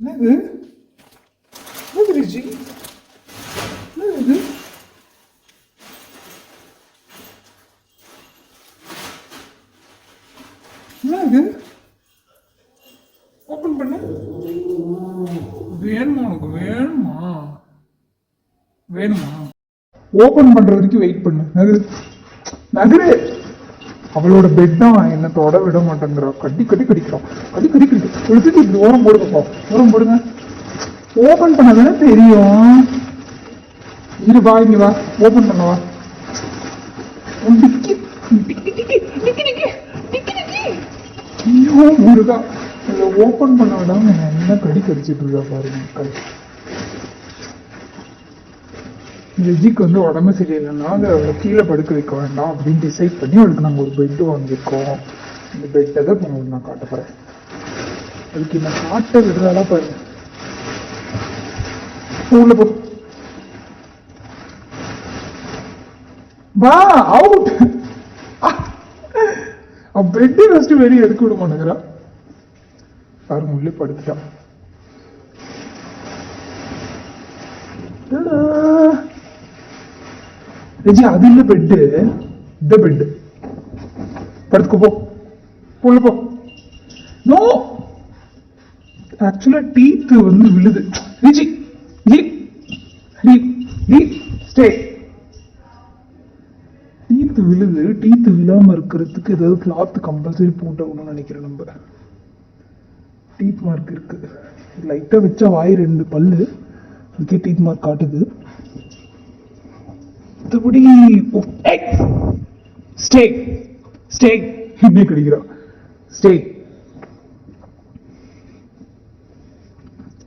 என்னது? என்னது ரிஜி? என்னது? இது ஓப்பன் பண்ணு. வேணுமா உனக்கு? வேணுமா? வேணுமா? ஓப்பன் பண்ற வரைக்கும் வெயிட் பண்ணு. நகரு. நகரு. அவளோட பெட் தான் என்ன தொட விட மாட்டேங்கிறா. கட்டி கட்டி கடிக்கிறான் கட்டி கட்டி கடிக்கிறோம் எடுத்துட்டு இப்படி ஓரம் போடுங்கப்பா ஓரம் போடுங்க. ஓப்பன் பண்ணதானே தெரியும். இரு வா இங்க வா. ஓப்பன் பண்ண வா. ஐயோ முருகா. இதை ஓப்பன் பண்ண விடாம என்ன கடி கடிச்சிட்டு இருக்கா பாருங்க. கை வந்து உடம்பு சரியில்லைன்னா அதை அவளை கீழே படுக்க வைக்க வேண்டாம் அப்படின்னு டிசைட் பண்ணி அவளுக்கு நாங்கள் ஒரு பெட்டு வாங்கியிருக்கோம். இந்த பெட்டை தான் இப்போ உங்களுக்கு நான் காட்ட போகிறேன் அதுக்கு என்ன காட்ட விடுறதால பாருங்க உள்ள போ. வா அவுட் பெட்டு ஃபஸ்ட்டு வெளியே எடுக்க விட மாட்டேங்கிறா. பாருங்க உள்ளே படுத்துட்டான். ரெஜி அது இந்த பெட்டு இந்த பெட்டு படுத்துக்கோ போ. உள்ள போ. நோ ஆக்சுவலா டீத்து வந்து விழுது. ரிஜி ஜி ஹரி டி ஸ்டே டீத்து விழுது டீத்து விழாம இருக்கிறதுக்கு ஏதாவது கிளாத் கம்பல்சரி போட்டோம்னு நினைக்கிறேன் நம்ம. டீத் மார்க் இருக்கு. லைட்டா வச்சா வாய் ரெண்டு பல்லு அதுக்கே டீத் மார்க் காட்டுது. மற்றபடி ஸ்டே ஸ்டே என்ன கிடைக்கிறான் ஸ்டே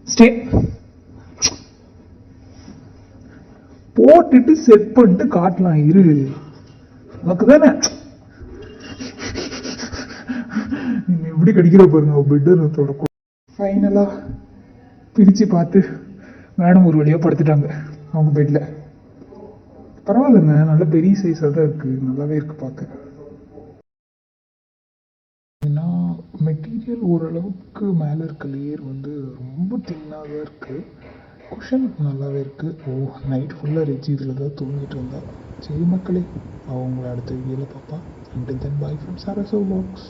ஸ்டே போட்டுட்டு செட் பண்ணிட்டு காட்டலாம் இரு. உனக்கு தானே? எப்படி கடிக்கிற பாருங்க பெட்டு ஃபைனலா பிரிச்சு பார்த்து மேடம் ஒரு வழியா படுத்துட்டாங்க அவங்க பெட்ல பரவாயில்லைங்க. நல்ல பெரிய சைஸாக தான் இருக்கு. நல்லாவே இருக்கு பார்க்க ஏன்னா மெட்டீரியல் ஓரளவுக்கு மேலே இருக்க லேயர் வந்து ரொம்ப தின்னாக தான் இருக்கு குஷன் நல்லாவே இருக்கு. ஓ நைட் ஃபுல்லாக ரிச்சு இதில் தான் தூங்கிட்டு இருந்தா. சரி மக்களே அவங்கள அடுத்த வீடியோவில் பார்ப்பா அண்ட் தென் பாய் ஃப்ரம் சாரசோ பாக்ஸ்